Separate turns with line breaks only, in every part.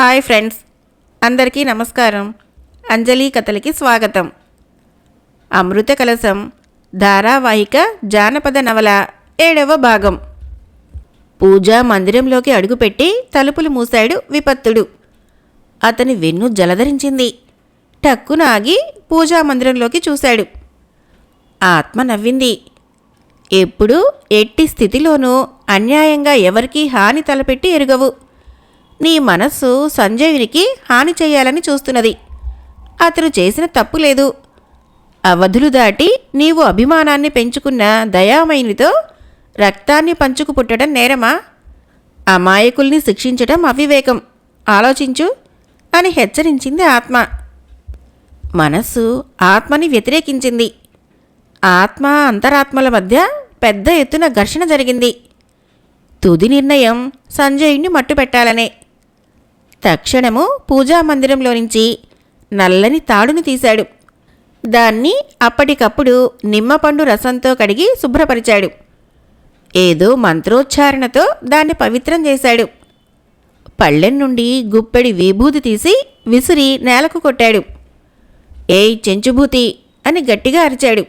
Hi friends అందరికీ నమస్కారం. అంజలి కథలకి స్వాగతం. అమృత కలశం ధారావాహిక జానపద నవల ఏడవ భాగం. పూజా మందిరంలోకి అడుగుపెట్టి తలుపులు మూశాడు విపత్తుడు. అతని వెన్ను జలధరించింది. టక్కున ఆగి పూజా మందిరంలోకి చూశాడు. ఆత్మ నవ్వింది. ఎప్పుడు ఎట్టి స్థితిలోనూ అన్యాయంగా ఎవరికీ హాని తలపెట్టి ఎరుగవు. నీ మనస్సు సంజయునికి హాని చేయాలని చూస్తున్నది. అతను చేసిన తప్పు లేదు. అవధులు దాటి నీవు అభిమానాన్ని పెంచుకున్న దయామయునితో రక్తాన్ని పంచుకు పుట్టడం నేరమా? అమాయకుల్ని శిక్షించడం అవివేకం. ఆలోచించు అని హెచ్చరించింది ఆత్మ. మనస్సు ఆత్మని వ్యతిరేకించింది. ఆత్మ అంతరాత్మల మధ్య పెద్ద ఎత్తున ఘర్షణ జరిగింది. తుది నిర్ణయం సంజయుణ్ణి మట్టుపెట్టాలనే తక్షణము పూజా మందిరంలో నుంచి నల్లని తాడును తీశాడు. దాన్ని అప్పటికప్పుడు నిమ్మపండు రసంతో కడిగి శుభ్రపరిచాడు. ఏదో మంత్రోచ్చారణతో దాన్ని పవిత్రం చేశాడు. పళ్ళెం నుండి గుప్పెడి విభూతి తీసి విసిరి నేలకు కొట్టాడు. ఏయ్ చెంచుభూతి అని గట్టిగా అరిచాడు.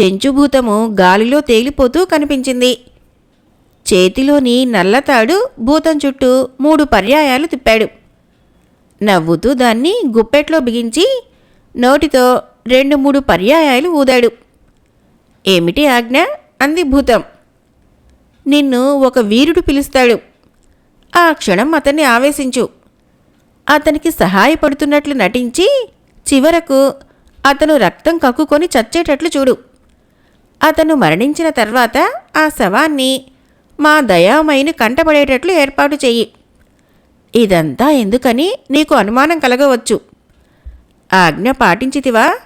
చెంచుభూతము గాలిలో తేలిపోతూ కనిపించింది. చేతిలోని నల్లతాడు భూతం చుట్టూ మూడు పర్యాయాలు తిప్పాడు. నవ్వుతూ దాన్ని గుప్పెట్లో బిగించి నోటితో రెండు మూడు పర్యాయాలు ఊదాడు. ఏమిటి ఆజ్ఞ? అంది భూతం. నిన్ను ఒక వీరుడు పిలుస్తాడు. ఆ క్షణం అతన్ని ఆవేశించు. అతనికి సహాయపడుతున్నట్లు నటించి చివరకు అతను రక్తం కక్కుకొని చచ్చేటట్లు చూడు. అతను మరణించిన తర్వాత ఆ శవాన్ని మా దయామయిని కంటపడేటట్లు ఏర్పాటు చెయ్యి. ఇదంతా ఎందుకని నీకు అనుమానం కలగవచ్చు. ఆజ్ఞ పాటించితివా?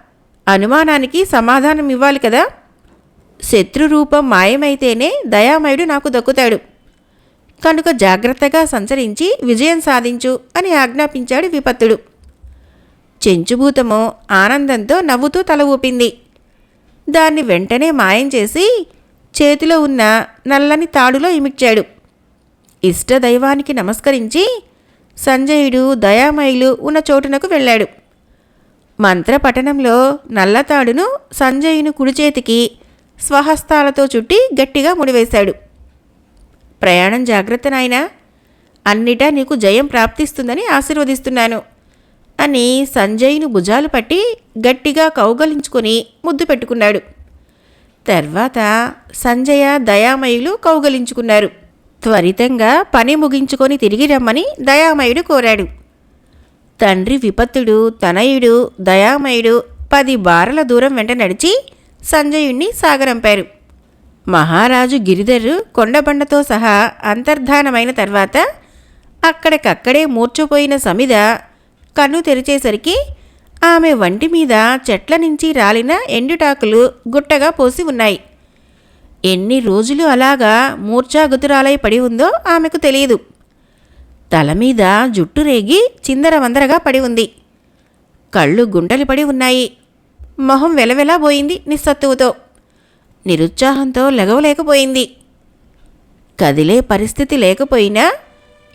అనుమానానికి సమాధానం ఇవ్వాలి కదా. శత్రురూపం మాయమైతేనే దయామయుడు నాకు దక్కుతాడు. కనుక జాగ్రత్తగా సంచరించి విజయం సాధించు అని ఆజ్ఞాపించాడు విపత్తుడు. చెంచుభూతమో ఆనందంతో నవ్వుతూ తల ఊపింది. దాన్ని వెంటనే మాయం చేసి చేతిలో ఉన్న నల్లని తాడులో ఇమిడ్చాడు. ఇష్టదైవానికి నమస్కరించి సంజయుడు దయామయులు ఉన్న చోటునకు వెళ్ళాడు. మంత్రపఠనంలో నల్లతాడును సంజయుని కుడి చేతికి స్వహస్తాలతో చుట్టి గట్టిగా ముడివేశాడు. ప్రయాణం జాగ్రత్త నాయనా అన్నిటా నీకు జయం ప్రాప్తిస్తుందని ఆశీర్వదిస్తున్నాను అని సంజయ్ను భుజాలు పట్టి గట్టిగా కౌగలించుకొని ముద్దు పెట్టుకున్నాడు. తర్వాత సంజయ దయామయులు కౌగలించుకున్నారు. త్వరితంగా పని ముగించుకొని తిరిగి రమ్మని దయామయుడు కోరాడు. తండ్రి విపత్తుడు తనయుడు దయామయుడు పది బారల దూరం వెంట నడిచి సంజయుణ్ణి సాగరంపారు. మహారాజు గిరిధరు కొండబండతో సహా అంతర్ధానమైన తర్వాత అక్కడికక్కడే మూర్చపోయిన సమిద కన్ను తెరిచేసరికి ఆమె వంటి మీద చెట్ల నుంచి రాలిన ఎండుటాకులు గుట్టగా పోసి ఉన్నాయి. ఎన్ని రోజులు అలాగా మూర్ఛాగుతురాలై పడి ఉందో ఆమెకు తెలియదు. తల మీద జుట్టు రేగి చిందరవందరగా పడి ఉంది. కళ్ళు గుంటలు పడి ఉన్నాయి. మొహం వెలవెలా పోయింది నిస్సత్తువుతో. నిరుత్సాహంతో లెగవలేకపోయింది. కదిలే పరిస్థితి లేకపోయినా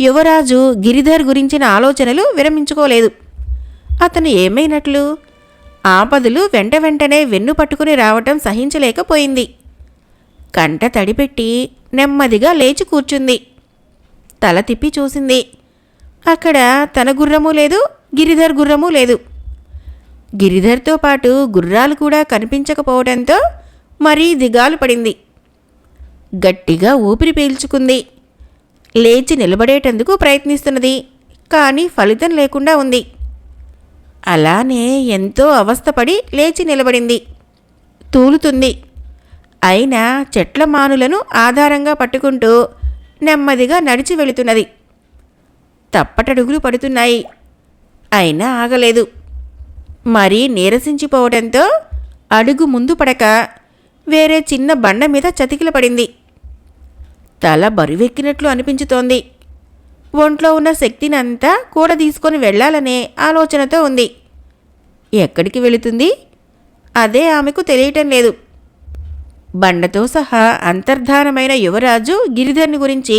యువరాజు గిరిధర్ గురించిన ఆలోచనలు విరమించుకోలేదు. అతను ఏమైనట్లు? ఆపదలు వెంట వెంటనే వెన్ను పట్టుకుని రావటం సహించలేకపోయింది. కంట తడిపెట్టి నెమ్మదిగా లేచి కూర్చుంది. తల తిప్పి చూసింది. అక్కడ తన గుర్రము లేదు గిరిధర్ గుర్రము లేదు. గిరిధర్తో పాటు గుర్రాలు కూడా కనిపించకపోవడంతో మరీ దిగాలు పడింది. గట్టిగా ఊపిరి పీల్చుకుంది. లేచి నిలబడేటందుకు ప్రయత్నిస్తున్నది కానీ ఫలితం లేకుండా ఉంది. అలానే ఎంతో అవస్థపడి లేచి నిలబడింది. తూలుతుంది. అయినా చెట్ల మానులను ఆధారంగా పట్టుకుంటూ నెమ్మదిగా నడిచి వెళుతున్నది. తప్పటడుగులు పడుతున్నాయి. అయినా ఆగలేదు. మరీ నీరసించిపోవడంతో అడుగు ముందు పడక వేరే చిన్న బండ మీద చతికిల పడింది తల బరువెక్కినట్లు అనిపించుతోంది. ఒంట్లో ఉన్న శక్తిని అంతా కూడ తీసుకొని వెళ్ళాలనే ఆలోచనతో ఉంది. ఎక్కడికి వెళుతుంది? అదే ఆమెకు తెలియటం లేదు. బండతో సహా అంతర్ధానమైన యువరాజు గిరిధర్ని గురించి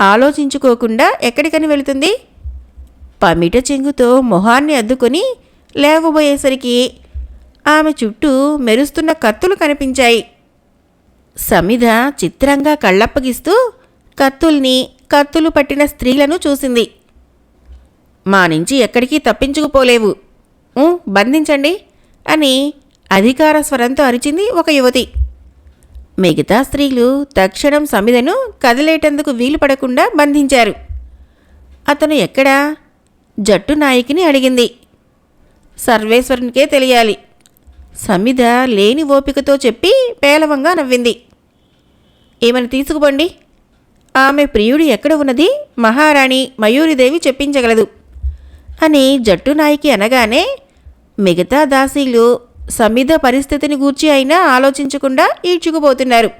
ఆలోచించుకోకుండా ఎక్కడికని వెళుతుంది? పమిట చెంగుతో మొహాన్ని అద్దుకొని లేవబోయేసరికి ఆమె చుట్టూ మెరుస్తున్న కత్తులు కనిపించాయి. సమిధ చిత్రంగా కళ్ళప్పగిస్తూ కత్తుల్ని కత్తులు పట్టిన స్త్రీలను చూసింది. మా నుంచి ఎక్కడికి తప్పించుకుపోలేవు. బంధించండి అని అధికార స్వరంతో అరిచింది ఒక యువతి. మిగతా స్త్రీలు తక్షణం సమిధను కదిలేటందుకు వీలు పడకుండా బంధించారు. అతను ఎక్కడా? జట్టు నాయకిని అడిగింది. సర్వేశ్వరునికే తెలియాలి. సమిధ లేని ఓపికతో చెప్పి పేలవంగా నవ్వింది. ఏమని తీసుకుపోండి? ఆమె ప్రియుడు ఎక్కడ ఉన్నది? మహారాణి మయూరిదేవి చెప్పించగలదు. అని జట్టు నాయకి అనగానే మిగతా దాసీలు సమిధ పరిస్థితిని గూర్చి అయినా ఆలోచించకుండా ఈడ్చుకుపోతున్నారు.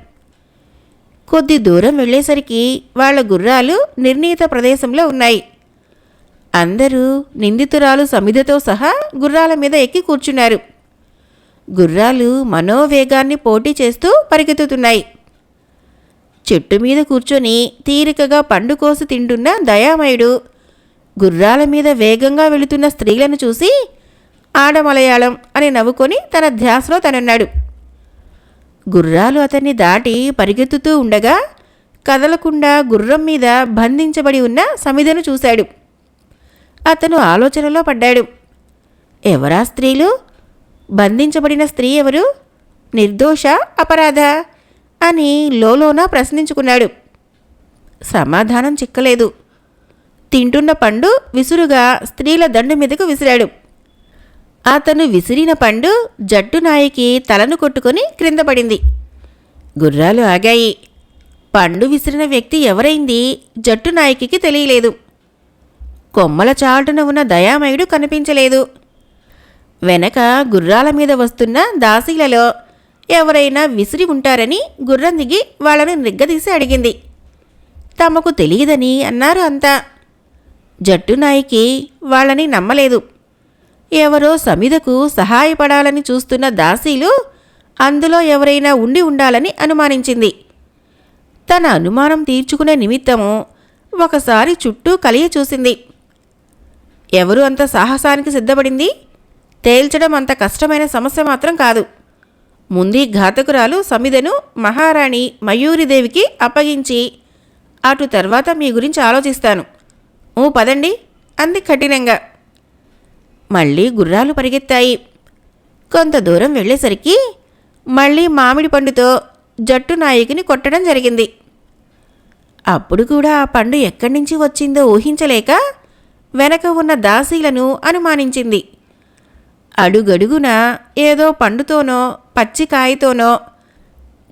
కొద్ది దూరం వెళ్ళేసరికి వాళ్ళ గుర్రాలు నిర్ణీత ప్రదేశంలో ఉన్నాయి. అందరూ నిందితురాలు సమిధతో సహా గుర్రాల మీద ఎక్కి కూర్చున్నారు. గుర్రాలు మనోవేగాన్ని పోటీ చేస్తూ పరిగెత్తుతున్నాయి. చెట్టు మీద కూర్చొని తీరికగా పండు కోసి తింటున్న దయామయుడు గుర్రాల మీద వేగంగా వెళుతున్న స్త్రీలను చూసి ఆడమలయాళం అని నవ్వుకొని తన ధ్యాసలో తనన్నాడు. గుర్రాలు అతన్ని దాటి పరిగెత్తుతూ ఉండగా కదలకుండా గుర్రం మీద బంధించబడి ఉన్న సమిధను చూశాడు. అతను ఆలోచనలో పడ్డాడు. ఎవరా స్త్రీలు? బంధించబడిన స్త్రీ ఎవరు? నిర్దోష? అపరాధ? అని లోలోన ప్రశ్నించుకున్నాడు. సమాధానం చిక్కలేదు. తింటున్న పండు విసురుగా స్త్రీల దండు మీదకు విసిరాడు. అతను విసిరిన పండు జట్టు నాయకి తలను కొట్టుకొని క్రింద పడింది. గుర్రాలు ఆగాయి. పండు విసిరిన వ్యక్తి ఎవరైంది జట్టు నాయకికి తెలియలేదు. కొమ్మల చాటున ఉన్న దయామయుడు కనిపించలేదు. వెనక గుర్రాల మీద వస్తున్న దాసీలలో ఎవరైనా విసిరి ఉంటారని గుర్రం దిగి వాళ్ళను నిగ్గదీసి అడిగింది. తమకు తెలియదని అన్నారు అంతా. జట్టు నాయకి వాళ్ళని నమ్మలేదు. ఎవరో సమిధకు సహాయపడాలని చూస్తున్న దాసీలు అందులో ఎవరైనా ఉండి ఉండాలని అనుమానించింది. తన అనుమానం తీర్చుకునే నిమిత్తము ఒకసారి చుట్టూ కలియ చూసింది. ఎవరు అంత సాహసానికి సిద్ధపడింది? తేల్చడం అంత కష్టమైన సమస్య మాత్రం కాదు. ముందు ఘాతకురాలు సమిదను మహారాణి మయూరిదేవికి అప్పగించి అటు తర్వాత మీ గురించి ఆలోచిస్తాను. ఓ పదండి. అంది కఠినంగా. మళ్ళీ గుర్రాలు పరిగెత్తాయి. కొంత దూరం వెళ్ళేసరికి మళ్ళీ మామిడి పండుతో జట్టు నాయకుని కొట్టడం జరిగింది. అప్పుడు కూడా ఆ పండు ఎక్కడి నుంచి వచ్చిందో ఊహించలేక వెనక ఉన్న దాసీలను అనుమానించింది. అడుగడుగున ఏదో పండుతోనో పచ్చికాయతోనో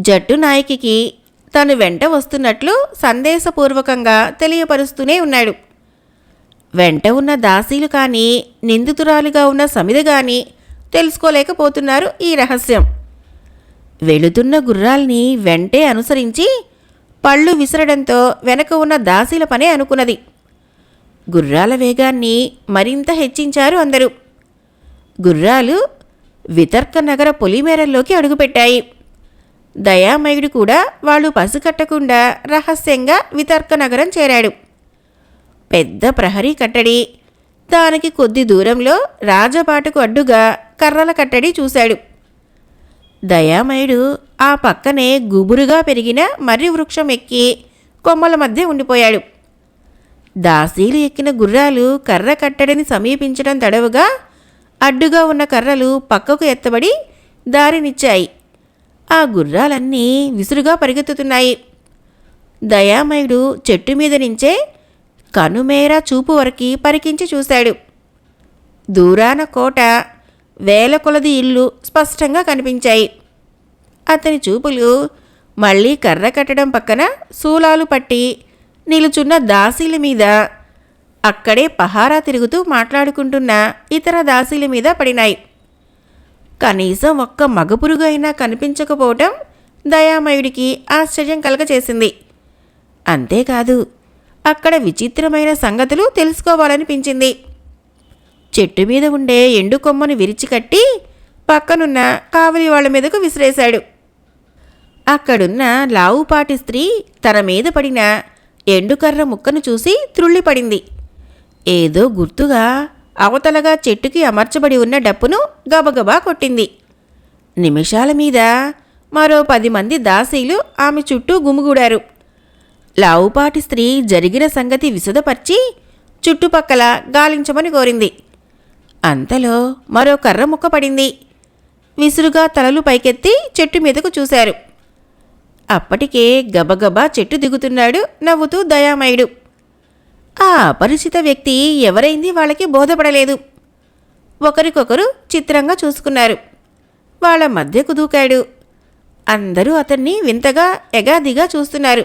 జట్టు నాయకికి తను వెంట వస్తున్నట్లు సందేశపూర్వకంగా తెలియపరుస్తూనే ఉన్నాడు. వెంట ఉన్న దాసీలు కానీ నిందితురాలుగా ఉన్న సమిద కానీ తెలుసుకోలేకపోతున్నారు ఈ రహస్యం. వెళుతున్న గుర్రాల్ని వెంటే అనుసరించి పళ్ళు విసరడంతో వెనక ఉన్న దాసీల పనే అనుకున్నది. గుర్రాల వేగాన్ని మరింత హెచ్చించారు అందరూ. గుర్రాలు వితర్క నగర పొలిమేరల్లోకి అడుగుపెట్టాయి. దయామయుడు కూడా వాళ్ళు పసుకట్టకుండా రహస్యంగా వితర్క నగరం చేరాడు. పెద్ద ప్రహరీ కట్టడి. దానికి కొద్ది దూరంలో రాజబాటకు అడ్డుగా కర్రల కట్టడి చూశాడు. దయామయుడు ఆ పక్కనే గుబురుగా పెరిగిన మర్రి వృక్షం ఎక్కి కొమ్మల మధ్య ఉండిపోయాడు. దాసీలు ఎక్కిన గుర్రాలు కర్ర కట్టడిని సమీపించడం తడవుగా అడ్డుగా ఉన్న కర్రలు పక్కకు ఎత్తబడి దారినిచ్చాయి. ఆ గుర్రాలన్నీ విసురుగా పరిగెత్తుతున్నాయి. దయామయుడు చెట్టు మీద నుంచే కనుమేరా చూపు వరకి పరికించి చూశాడు. దూరాన కోట వేల కొలది ఇల్లు స్పష్టంగా కనిపించాయి. అతని చూపులు మళ్ళీ కర్ర కట్టడం పక్కన శూలాలు పట్టి నిలుచున్న దాసీల మీద అక్కడే పహారా తిరుగుతూ మాట్లాడుకుంటున్న ఇతర దాసీల మీద పడినాయి. కనీసం ఒక్క మగపురుగు అయినా కనిపించకపోవటం దయామయుడికి ఆశ్చర్యం కలగచేసింది. అంతేకాదు అక్కడ విచిత్రమైన సంగతులు తెలుసుకోవాలనిపించింది. చెట్టు మీద ఉండే ఎండు కొమ్మను విరిచి కట్టి పక్కనున్న కావలి వాళ్ళ మీదకు విసిరేశాడు. అక్కడున్న లావుపాటి స్త్రీ తన మీద పడిన ఎండుకర్ర ముక్కను చూసి త్రుళ్ళిపడింది. ఏదో గుర్తుగా అవతలగా చెట్టుకి అమర్చబడి ఉన్న డప్పును గబగబా కొట్టింది. నిమిషాల మీద మరో పది మంది దాసీలు ఆమె చుట్టూ గుమిగూడారు. లావుపాటి స్త్రీ జరిగిన సంగతి విశదపరిచి చుట్టుపక్కల గాలించమని కోరింది. అంతలో మరో కర్ర ముక్క పడింది. విసురుగా తలలు పైకెత్తి చెట్టు మీదకు చూశారు. అప్పటికే గబగబా చెట్టు దిగుతున్నాడు నవ్వుతూ దయామయుడు. ఆ అపరిచిత వ్యక్తి ఎవరైంది వాళ్ళకి బోధపడలేదు. ఒకరికొకరు చిత్రంగా చూసుకున్నారు. వాళ్ళ మధ్యకు దూకాడు అందరూ అతన్ని వింతగా ఎగాదిగా చూస్తున్నారు.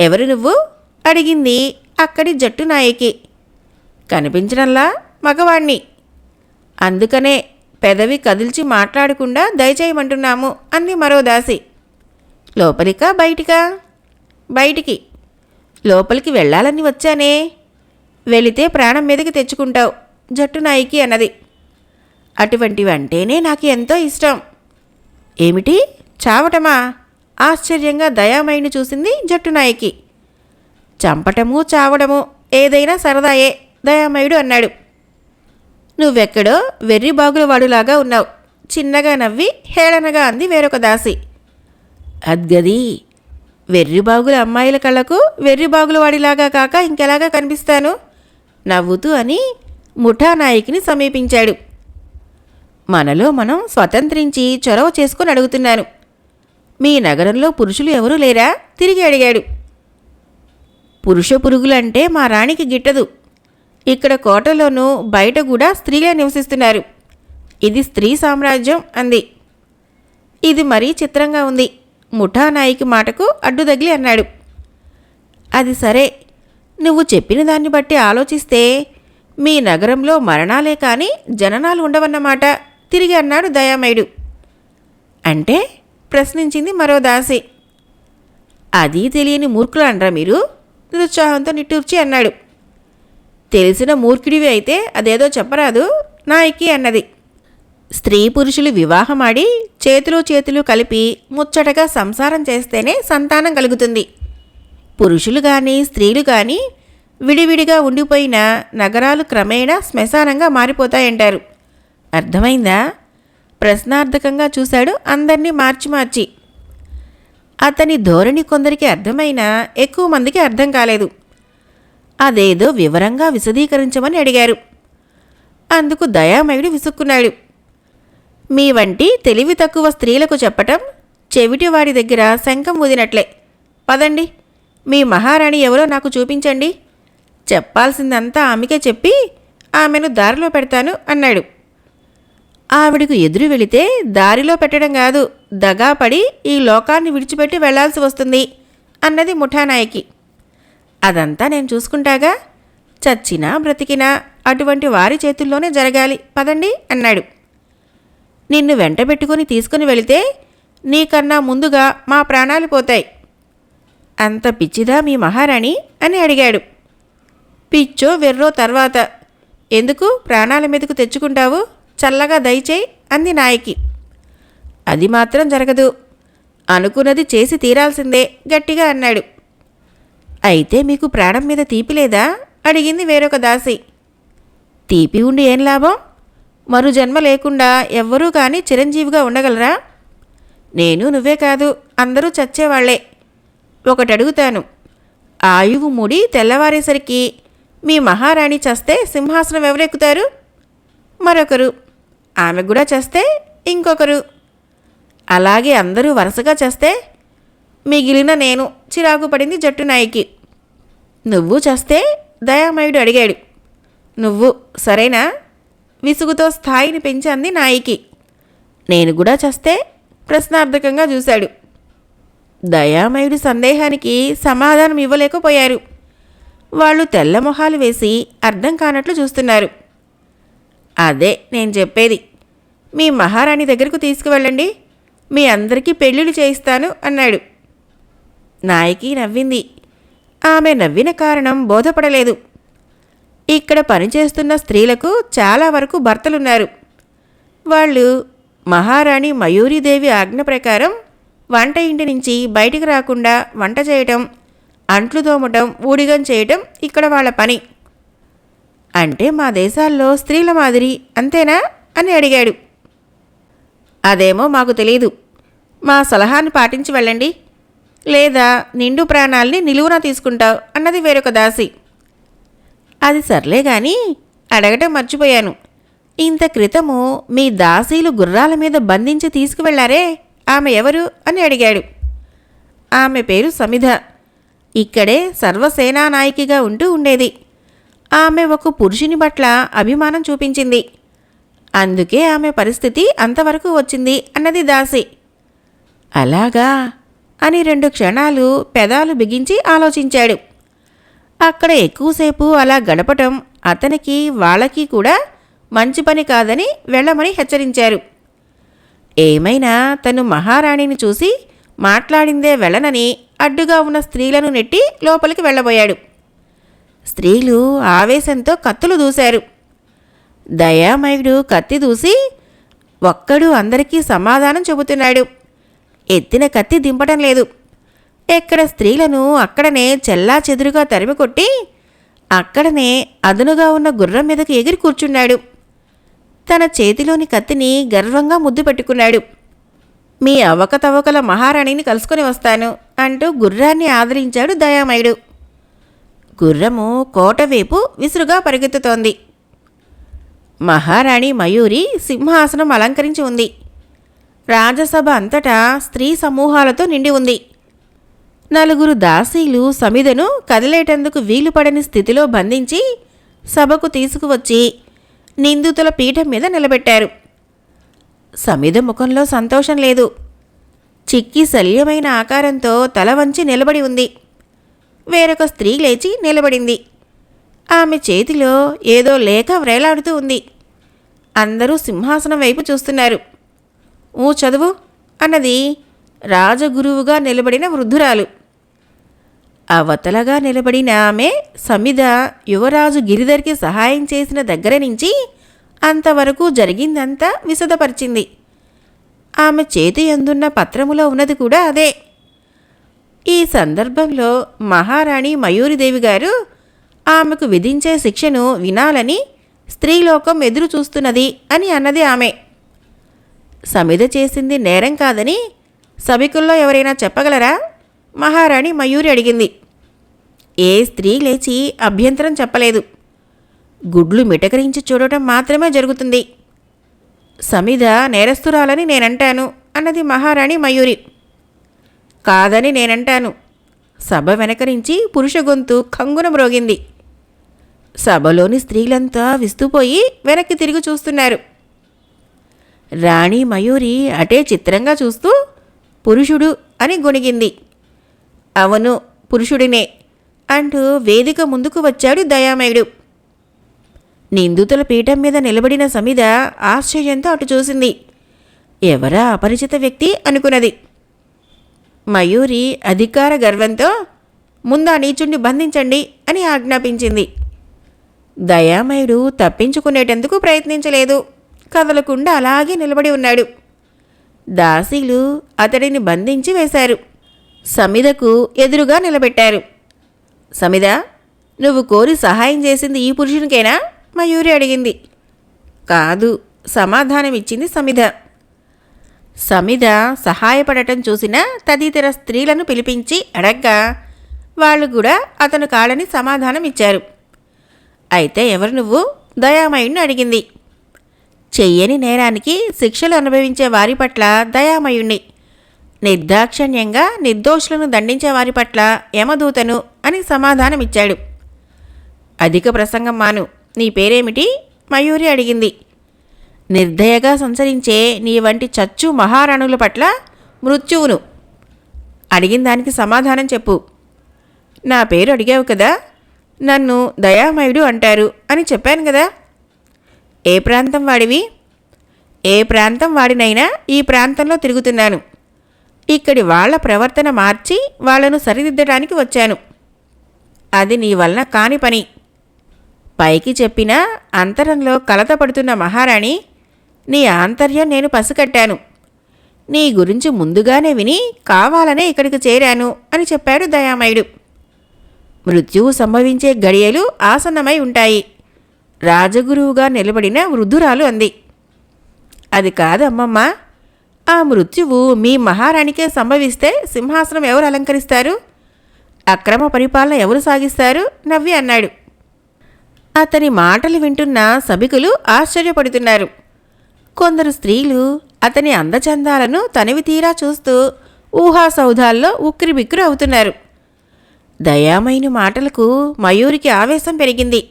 ఎవరు నువ్వు? అడిగింది అక్కడి జట్టు నాయకి. కనిపించడంలా మగవాణ్ణి. అందుకనే పెదవి కదిల్చి మాట్లాడకుండా దయచేయమంటున్నాము అంది మరో దాసి. లోపలికా బయటికా? బయటికి. లోపలికి వెళ్ళాలని వచ్చానే. వెళితే ప్రాణం మీదకి తెచ్చుకుంటావు జట్టు నాయికి అన్నది. అటువంటివంటేనే నాకు ఎంతో ఇష్టం. ఏమిటి? చావటమా? ఆశ్చర్యంగా దయామయిని చూసింది జట్టు నాయకి. చంపటము చావడము ఏదైనా సరదాయే దయామయుడు అన్నాడు. నువ్వెక్కడో వెర్రి బాగులవాడులాగా ఉన్నావు. చిన్నగా నవ్వి హేళనగా అంది వేరొక దాసి. అద్గది వెర్రిబాగుల అమ్మాయిల కళ్ళకు వెర్రిబాగుల వాడిలాగా కాక ఇంకెలాగా కనిపిస్తాను? నవ్వుతూ అని ముఠానాయకిని సమీపించాడు. మనలో మనం స్వతంత్రించి చొరవ చేసుకుని అడుగుతున్నాను. మీ నగరంలో పురుషులు ఎవరూ లేరా? తిరిగి అడిగాడు. పురుష పురుగులంటే మా రాణికి గిట్టదు. ఇక్కడ కోటలోనూ బయట కూడా స్త్రీలే నివసిస్తున్నారు. ఇది స్త్రీ సామ్రాజ్యం అంది. ఇది మరీ చిత్రంగా ఉంది. ముఠా నాయికి మాటకు అడ్డు తగిలి అన్నాడు. అది సరే నువ్వు చెప్పిన దాన్ని బట్టి ఆలోచిస్తే మీ నగరంలో మరణాలే కానీ జననాలు ఉండవన్నమాట తిరిగి అన్నాడు దయామయుడు. అంటే? ప్రశ్నించింది మరో దాసి. అది తెలియని మూర్ఖులు అనరా మీరు? నిరుత్సాహంతో నిట్టూర్చి అన్నాడు. తెలిసిన మూర్ఖుడివి అయితే అదేదో చెప్పరాదు నాయకి అన్నది. స్త్రీ పురుషులు వివాహమాడి చేతులు చేతులు కలిపి ముచ్చటగా సంసారం చేస్తేనే సంతానం కలుగుతుంది. పురుషులు కానీ స్త్రీలు కానీ విడివిడిగా ఉండిపోయిన నగరాలు క్రమేణా శ్మశానంగా మారిపోతాయంటారు. అర్థమైందా? ప్రశ్నార్థకంగా చూశాడు అందరినీ మార్చి మార్చి. అతని ధోరణి కొందరికి అర్థమైనా ఎక్కువ మందికి అర్థం కాలేదు. అదేదో వివరంగా విశదీకరించమని అడిగారు. అందుకు దయామయుడు విసుక్కున్నాడు. మీ వంటి తెలివి తక్కువ స్త్రీలకు చెప్పటం చెవిటివాడి దగ్గర శంఖం ఊదినట్లే. పదండి. మీ మహారాణి ఎవరో నాకు చూపించండి. చెప్పాల్సిందంతా ఆమెకే చెప్పి ఆమెను దారిలో పెడతాను అన్నాడు. ఆవిడకు ఎదురు వెళితే దారిలో పెట్టడం కాదు దగాపడి ఈ లోకాన్ని విడిచిపెట్టి వెళ్ళాల్సి వస్తుంది అన్నది ముఠానాయకి. అదంతా నేను చూసుకుంటాగా? చచ్చినా బ్రతికినా అటువంటి వారి చేతుల్లోనే జరగాలి. పదండి అన్నాడు. నిన్ను వెంటబెట్టుకుని తీసుకుని వెళితే నీకన్నా ముందుగా మా ప్రాణాలు పోతాయి. అంత పిచ్చిదా మీ మహారాణి? అని అడిగాడు. పిచ్చో వెర్రో తర్వాత ఎందుకు ప్రాణాల మీదకు తెచ్చుకుంటావు? చల్లగా దయచేయి అంది నాయకి. అది మాత్రం జరగదు. అనుకున్నది చేసి తీరాల్సిందే గట్టిగా అన్నాడు. అయితే మీకు ప్రాణం మీద తీపి లేదా? అడిగింది వేరొక దాసి. తీపి ఉండి ఏం లాభం? మరు జన్మ లేకుండా ఎవ్వరూ కానీ చిరంజీవిగా ఉండగలరా? నేను నువ్వే కాదు అందరూ చచ్చేవాళ్ళే. ఒకటి అడుగుతాను ఆయువు ముడి తెల్లవారేసరికి మీ మహారాణి చస్తే సింహాసనం ఎవరెక్కుతారు? మరొకరు. ఆమె కూడా చేస్తే ఇంకొకరు. అలాగే అందరూ వరుసగా చేస్తే మిగిలిన నేను చిరాకు పడింది జట్టు నాయకి. నువ్వు చేస్తే దయామయుడు అడిగాడు. నువ్వు సరేనా? విసుగుతో స్థాయిని పెంచింది నాయికి. నేను కూడా చస్తే ప్రశ్నార్థకంగా చూశాడు. దయామయుడి సందేహానికి సమాధానం ఇవ్వలేకపోయారు. వాళ్ళు తెల్ల మొహాలు వేసి అర్థం కానట్లు చూస్తున్నారు. అదే నేను చెప్పేది. మీ మహారాణి దగ్గరకు తీసుకువెళ్ళండి. మీ అందరికీ పెళ్ళిళ్ళు చేయిస్తాను అన్నాడు. నాయకి నవ్వింది. ఆమె నవ్విన కారణం బోధపడలేదు. ఇక్కడ పనిచేస్తున్న స్త్రీలకు చాలా వరకు భర్తలున్నారు. వాళ్ళు మహారాణి మయూరీదేవి ఆజ్ఞ ప్రకారం వంట ఇంటి నుంచి బయటికి రాకుండా వంట చేయటం అంట్లు తోమటం ఊడిగం చేయటం ఇక్కడ వాళ్ళ పని. అంటే మా దేశాల్లో స్త్రీల మాదిరి అంతేనా అని అడిగాడు. అదేమో మాకు తెలియదు మా సలహాను పాటించి వెళ్ళండి. లేదా నిండు ప్రాణాల్ని నిలువున తీసుకుంటావు అన్నది వేరొక దాసి. అది సర్లే గాని అడగటం మర్చిపోయాను. ఇంత క్రితము మీ దాసీలు గుర్రాల మీద బంధించి తీసుకువెళ్ళారే? ఆమె ఎవరు? అని అడిగాడు. ఆమె పేరు సమిధ. ఇక్కడే సర్వసేనానాయకిగా ఉంటూ ఉండేది. ఆమె ఒక పురుషుని పట్ల అభిమానం చూపించింది. అందుకే ఆమె పరిస్థితి అంతవరకు వచ్చింది అన్నది దాసి. అలాగా? అని రెండు క్షణాలు పెదాలు బిగించి ఆలోచించాడు. అక్కడ ఎక్కువసేపు అలా గడపటం అతనికి వాళ్ళకి కూడా మంచి పని కాదని వెళ్ళమని హెచ్చరించారు. ఏమైనా తను మహారాణిని చూసి మాట్లాడిందే వెళ్ళనని అడ్డుగా ఉన్న స్త్రీలను నెట్టి లోపలికి వెళ్ళబోయాడు. స్త్రీలు ఆవేశంతో కత్తులు దూశారు. దయామయుడు కత్తి దూసి ఒక్కడు అందరికీ సమాధానం చెబుతున్నాడు. ఎత్తిన కత్తి దింపటం లేదు. ఎక్కడ స్త్రీలను అక్కడనే చెల్లా చెదురుగా తరిమి కొట్టి అక్కడనే అదునుగా ఉన్న గుర్రం మీదకి ఎగిరి కూర్చున్నాడు. తన చేతిలోని కత్తిని గర్వంగా ముద్దు పెట్టుకున్నాడు. మీ అవకతవకల మహారాణిని కలుసుకొని వస్తాను అంటూ గుర్రాన్ని ఆదరించాడు దయామయుడు. గుర్రము కోటవైపు విసురుగా పరిగెత్తుతోంది. మహారాణి మయూరి సింహాసనం అలంకరించి ఉంది. రాజసభ అంతటా స్త్రీ సమూహాలతో నిండి ఉంది. నలుగురు దాసీలు సమిదను కదిలేటందుకు వీలుపడని స్థితిలో బంధించి సభకు తీసుకువచ్చి నిందితుల పీఠం మీద నిలబెట్టారు. సమిద ముఖంలో సంతోషం లేదు. చిక్కి శల్యమైన ఆకారంతో తల వంచి నిలబడి ఉంది. వేరొక స్త్రీ లేచి నిలబడింది. ఆమె చేతిలో ఏదో లేఖ వ్రేలాడుతూ ఉంది. అందరూ సింహాసనం వైపు చూస్తున్నారు. ఊ చదువు అన్నది రాజగురువుగా నిలబడిన వృద్ధురాలు. అవతలగా నిలబడిన ఆమె సమిద యువరాజు గిరిధర్కి సహాయం చేసిన దగ్గర నుంచి అంతవరకు జరిగిందంతా విశదపరిచింది. ఆమె చేతి అందున్న పత్రములో ఉన్నది కూడా అదే. ఈ సందర్భంలో మహారాణి మయూరిదేవి గారు ఆమెకు విధించే శిక్షను వినాలని స్త్రీలోకం ఎదురు చూస్తున్నది అని అన్నది ఆమె. సమిద చేసింది నేరం కాదని సభికుల్లో ఎవరైనా చెప్పగలరా? మహారాణి మయూరి అడిగింది. ఏ స్త్రీ లేచి అభ్యంతరం చెప్పలేదు. గుడ్లు మిటకరించి చూడటం మాత్రమే జరుగుతుంది. సమిధ నేరస్తురాలని నేనంటాను అన్నది మహారాణి మయూరి. కాదని నేనంటాను. సభ వెనకరించి పురుష గొంతు కంగున మ్రోగింది. సభలోని స్త్రీలంతా విస్తుపోయి వెనక్కి తిరిగి చూస్తున్నారు. రాణి మయూరి అటే చిత్రంగా చూస్తూ పురుషుడు అని గొణిగింది. అవును పురుషుడినే. అంటూ వేదిక ముందుకు వచ్చాడు దయామయుడు. నిందితుల పీఠం మీద నిలబడిన సమిద ఆశ్చర్యంతో అటు చూసింది. ఎవరా అపరిచిత వ్యక్తి అనుకున్నది. మయూరి అధికార గర్వంతో ముందా నీచుండి బంధించండి అని ఆజ్ఞాపించింది. దయామయుడు తప్పించుకునేటందుకు ప్రయత్నించలేదు. కదలకుండా అలాగే నిలబడి ఉన్నాడు. దాసీలు అతడిని బంధించి వేశారు. సమిదకు ఎదురుగా నిలబెట్టారు. సమిద నువ్వు కోరి సహాయం చేసింది ఈ పురుషునికేనా? మయూరి అడిగింది. కాదు సమాధానమిచ్చింది సమిధ. సమిధ సహాయపడటం చూసిన తదితర స్త్రీలను పిలిపించి అడగ్గా వాళ్ళు కూడా అతను కాడని సమాధానం ఇచ్చారు అయితే ఎవరు నువ్వు? దయామయుణ్ణి అడిగింది. చెయ్యని నేరానికి శిక్షలు అనుభవించే వారి పట్ల దయామయుణ్ణి. నిర్దాక్షణ్యంగా నిర్దోషులను దండించే వారి పట్ల యమదూతను అని సమాధానమిచ్చాడు. అధిక ప్రసంగం మాను. నీ పేరేమిటి? మయూరి అడిగింది. నిర్దయగా సంచరించే నీ వంటి చచ్చు మహారాణుల పట్ల మృత్యువును. అడిగిన దానికి సమాధానం చెప్పు. నా పేరు అడిగావు కదా? నన్ను దయామయుడు అంటారు అని చెప్పాను కదా? ఏ ప్రాంతం వాడివి? ఏ ప్రాంతం వాడినైనా ఈ ప్రాంతంలో తిరుగుతున్నాను. ఇక్కడి వాళ్ళ ప్రవర్తన మార్చి వాళ్ళను సరిదిద్దడానికి వచ్చాను. అది నీ వలన కాని పని. పైకి చెప్పినా అంతరంలో కలత పడుతున్న మహారాణి నీ ఆంతర్యం నేను పసికట్టాను. నీ గురించి ముందుగానే విని కావాలనే ఇక్కడికి చేరాను అని చెప్పాడు దయామయుడు. మృత్యువు సంభవించే గడియలు ఆసన్నమై ఉంటాయి. రాజగురువుగా నిలబడిన వృద్ధురాలు అంది. అది కాదమ్మమ్మా ఆ మృత్యువు మీ మహారాణికే సంభవిస్తే సింహాసనం ఎవరు అలంకరిస్తారు? అక్రమ పరిపాలన ఎవరు సాగిస్తారు? నవ్వి అన్నాడు. అతని మాటలు వింటున్న సభికులు ఆశ్చర్యపడుతున్నారు. కొందరు స్త్రీలు అతని అందచందాలను తనివి తీరా చూస్తూ ఊహా సౌధాల్లో ఉక్కిరిబిక్కిరి అవుతున్నారు. దయామైన మాటలకు మయూరికి ఆవేశం పెరిగింది.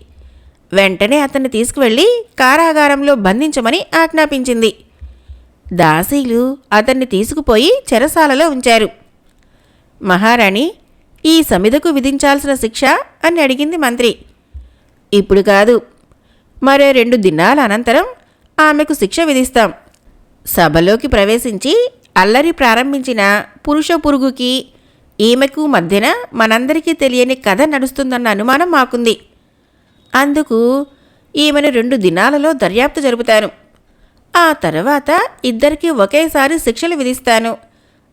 వెంటనే అతన్ని తీసుకువెళ్ళి కారాగారంలో బంధించమని ఆజ్ఞాపించింది. దాసీలు అతన్ని తీసుకుపోయి చెరసాలలో ఉంచారు. మహారాణి ఈ సమిధకు విధించాల్సిన శిక్ష? అని అడిగింది మంత్రి. ఇప్పుడు కాదు. మరో రెండు దినాల అనంతరం ఆమెకు శిక్ష విధిస్తాం. సభలోకి ప్రవేశించి అల్లరి ప్రారంభించిన పురుష పురుగుకి ఈమెకు మధ్యన మనందరికీ తెలియని కథ నడుస్తుందన్న అనుమానం మాకుంది. అందుకు ఈమెను రెండు దినాలలో దర్యాప్తు జరుపుతాను. ఆ తర్వాత ఇద్దరికీ ఒకేసారి శిక్షలు విధిస్తాను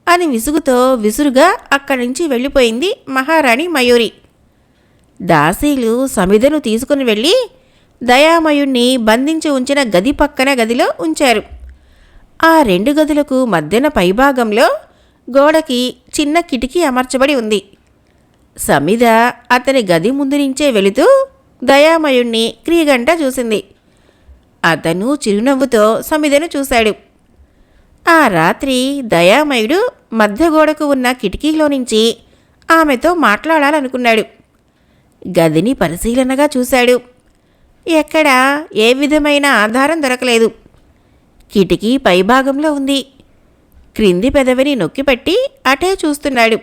అని విసుగుతో విసురుగా అక్కడి నుంచి వెళ్ళిపోయింది మహారాణి మయూరి. దాసీలు సమిధను తీసుకుని వెళ్ళి దయామయుణ్ణి బంధించి ఉంచిన గది పక్కన గదిలో ఉంచారు. ఆ రెండు గదులకు మధ్యన పైభాగంలో గోడకి చిన్న కిటికీ అమర్చబడి ఉంది. సమిధ అతని గది ముందు నుంచే వెళుతూ దయామయుణ్ణి క్రీగంట చూసింది. అతను చిరునవ్వుతో సమిధను చూశాడు. ఆ రాత్రి దయామయుడు మధ్య గోడకు ఉన్న కిటికీలో నుంచి ఆమెతో మాట్లాడాలనుకున్నాడు. గదిని పరిశీలనగా చూశాడు. ఎక్కడా ఏ విధమైన ఆధారం దొరకలేదు. కిటికీ పైభాగంలో ఉంది. క్రింది పెదవిని నొక్కిపెట్టి అటే చూస్తున్నాడు.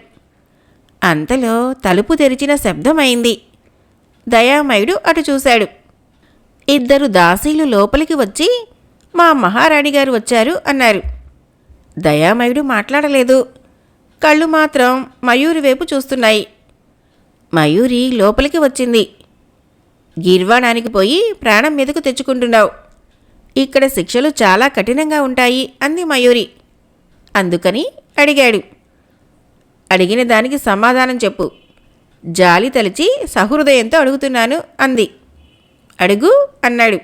అంతలో తలుపు తెరిచిన శబ్దమైంది దయామయుడు అటు చూశాడు. ఇద్దరు దాసీలు లోపలికి వచ్చి మా మహారాణి గారు వచ్చారు అన్నారు. దయామయుడు మాట్లాడలేదు. కళ్ళు మాత్రం మయూరి వైపు చూస్తున్నాయి. మయూరి లోపలికి వచ్చింది. గిర్వాణానికి పోయి ప్రాణం మీదకు తెచ్చుకుంటున్నావు. ఇక్కడ శిక్షలు చాలా కఠినంగా ఉంటాయి అంది మయూరి. అందుకని అడిగాడు. అడిగిన దానికి సమాధానం చెప్పు. జాలి తలిచి సహృదయంతో అడుగుతున్నాను అంది. అడుగు అన్నాడు.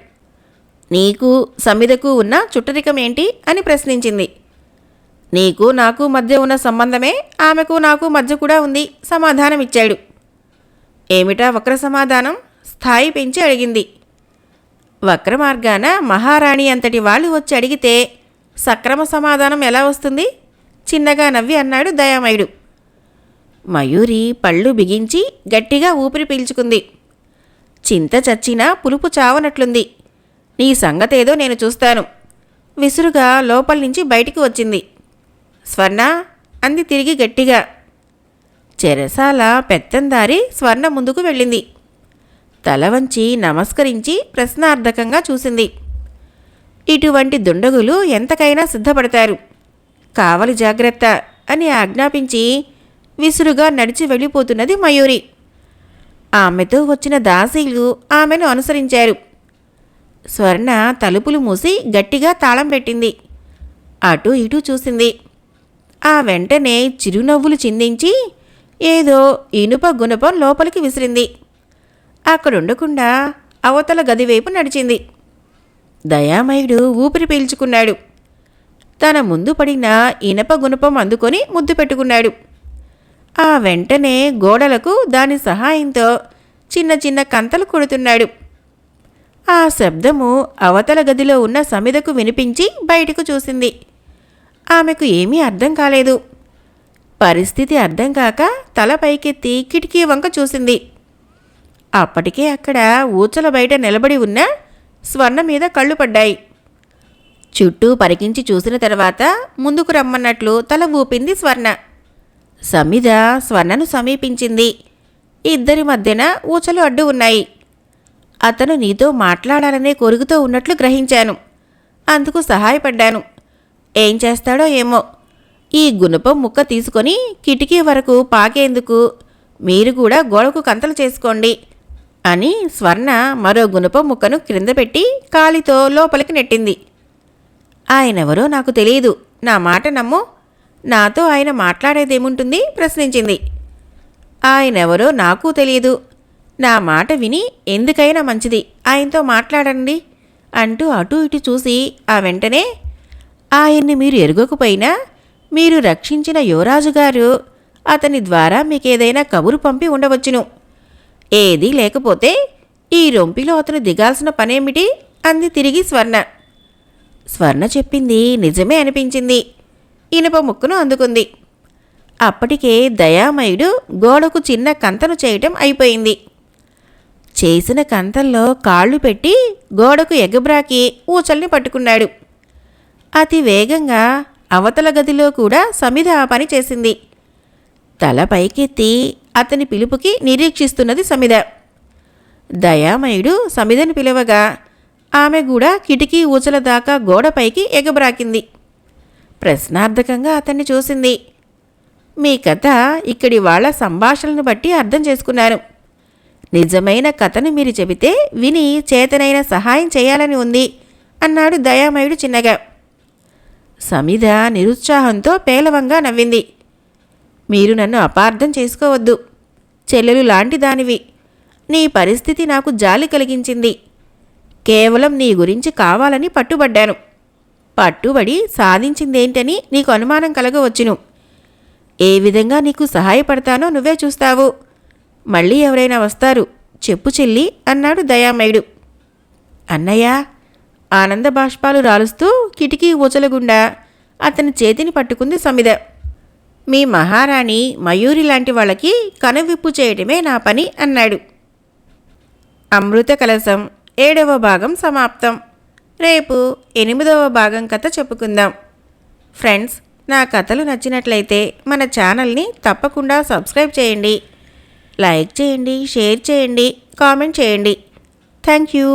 నీకు సమిదకు ఉన్న చుట్టరికం ఏంటి అని ప్రశ్నించింది. నీకు నాకు మధ్య ఉన్న సంబంధమే ఆమెకు నాకు మధ్య కూడా ఉంది సమాధానమిచ్చాడు. ఏమిటా వక్ర సమాధానం? స్థాయి పెంచి అడిగింది. వక్ర మార్గాన మహారాణి అంతటి వాళ్ళు వచ్చి అడిగితే సక్రమ సమాధానం ఎలా వస్తుంది? చిన్నగా నవ్వి అన్నాడు దయామయుడు. మయూరి పళ్ళు బిగించి గట్టిగా ఊపిరి పీల్చుకుంది. చింత చచ్చినా పులుపు చావనట్లుంది. నీ సంగతేదో నేను చూస్తాను. విసురుగా లోపల నుంచి బయటికి వచ్చింది. స్వర్ణ అంది తిరిగి గట్టిగా. చెరసాల పెత్తందారి స్వర్ణ ముందుకు వెళ్ళింది. తల వంచి నమస్కరించి ప్రశ్నార్థకంగా చూసింది. ఇటువంటి దుండగులు ఎంతకైనా సిద్ధపడతారు. కావలి జాగ్రత్త అని ఆజ్ఞాపించి విసురుగా నడిచి వెళ్ళిపోతున్నది మయూరి. ఆమెతో వచ్చిన దాసీలు ఆమెను అనుసరించారు. స్వర్ణ తలుపులు మూసి గట్టిగా తాళం పెట్టింది. అటు ఇటు చూసింది. ఆ వెంటనే చిరునవ్వులు చిందించి ఏదో ఇనుప గుణపం లోపలికి విసిరింది. అక్కడుండకుండా అవతల గదివైపు నడిచింది. దయామయుడు ఊపిరి పీల్చుకున్నాడు. తన ముందు పడిన ఇనప గుణపం అందుకొని ముద్దు పెట్టుకున్నాడు. ఆ వెంటనే గోడలకు దాని సహాయంతో చిన్న చిన్న కంతలు కొడుతున్నాడు. ఆ శబ్దము అవతల గదిలో ఉన్న సమిదకు వినిపించి బయటకు చూసింది. ఆమెకు ఏమీ అర్థం కాలేదు. పరిస్థితి అర్థం కాక తల పైకెత్తి కిటికీ వంక చూసింది. అప్పటికే అక్కడ ఊచల బయట నిలబడి ఉన్న స్వర్ణ మీద కళ్ళు పడ్డాయి. చుట్టూ పరికించి చూసిన తర్వాత ముందుకు రమ్మన్నట్లు తల ఊపింది స్వర్ణ. సమిధ స్వర్ణను సమీపించింది. ఇద్దరి మధ్యన ఊచలు అడ్డు ఉన్నాయి. అతను నీతో మాట్లాడాలనే కొరుగుతో ఉన్నట్లు గ్రహించాను. అందుకు సహాయపడ్డాను. ఏం చేస్తాడో ఏమో. ఈ గుణపం ముక్క తీసుకొని కిటికీ వరకు పాకేందుకు మీరు కూడా గోడకు కంతలు చేసుకోండి అని స్వర్ణ మరో గుణపం ముక్కను క్రింద పెట్టి కాలితో లోపలికి నెట్టింది. ఆయనెవరో నాకు తెలియదు. నా మాట నమ్ము నాతో ఆయన మాట్లాడేదేముంటుంది? ప్రశ్నించింది. ఆయనెవరో నాకు తెలియదు. నా మాట విని ఎందుకైనా మంచిది. ఆయనతో మాట్లాడండి అంటూ అటు ఇటు చూసి ఆ వెంటనే ఆయన్ని మీరు ఎరగకపోయినా మీరు రక్షించిన యువరాజు గారు అతని ద్వారా మీకేదైనా కబురు పంపి ఉండవచ్చును. ఏదీ లేకపోతే ఈ రొంపిలో అతను దిగాల్సిన పనేమిటి? అంది తిరిగి స్వర్ణ. స్వర్ణ చెప్పింది నిజమే అనిపించింది. ఇనుప ముక్కును అందుకుంది. అప్పటికే దయామయుడు గోడకు చిన్న కంతను చేయటం అయిపోయింది. చేసిన కంతంలో కాళ్ళు పెట్టి గోడకు ఎగబ్రాకి ఊచల్ని పట్టుకున్నాడు. అతి వేగంగా అవతల గదిలో కూడా సమిధ ఆ పని చేసింది. తల పైకెత్తి అతని పిలుపుకి నిరీక్షిస్తున్నది సమిధ. దయామయుడు సమిధను పిలవగా ఆమె కూడా కిటికీ ఊచల దాకా గోడపైకి ఎగబ్రాకింది. ప్రశ్నార్థకంగా అతన్ని చూసింది. మీ కథ ఇక్కడి వాళ్ళ సంభాషణను బట్టి అర్థం చేసుకున్నాను నిజమైన కథను మీరు చెబితే విని చేతనైన సహాయం చేయాలని ఉంది అన్నాడు దయామయుడు చిన్నగా. సమిధ నిరుత్సాహంతో పేలవంగా నవ్వింది. మీరు నన్ను అపార్థం చేసుకోవద్దు. చెల్లెలు లాంటి దానివి. నీ పరిస్థితి నాకు జాలి కలిగించింది. కేవలం నీ గురించి కావాలని పట్టుబడ్డాను. పట్టుబడి సాధించిందేంటని నీకు అనుమానం కలగవచ్చును. ఏ విధంగా నీకు సహాయపడతానో నువ్వే చూస్తావు. మళ్ళీ ఎవరైనా వస్తారు. చెప్పు చెల్లి అన్నాడు దయామయుడు. అన్నయ్య! ఆనంద బాష్పాలు రాలుస్తూ కిటికీ ఊచలగుండా అతని చేతిని పట్టుకుంది సమిద. మీ మహారాణి మయూరి లాంటి వాళ్ళకి కనువిప్పు చేయటమే నా పని అన్నాడు. అమృత కలసం ఏడవ భాగం సమాప్తం. రేపు ఎనిమిదవ భాగం కథ చెప్పుకుందాం. ఫ్రెండ్స్ నా కథలు నచ్చినట్లయితే మన ఛానల్ని తప్పకుండా సబ్స్క్రైబ్ చేయండి. లైక్ చేయండి షేర్ చేయండి కామెంట్ చేయండి. Thank you.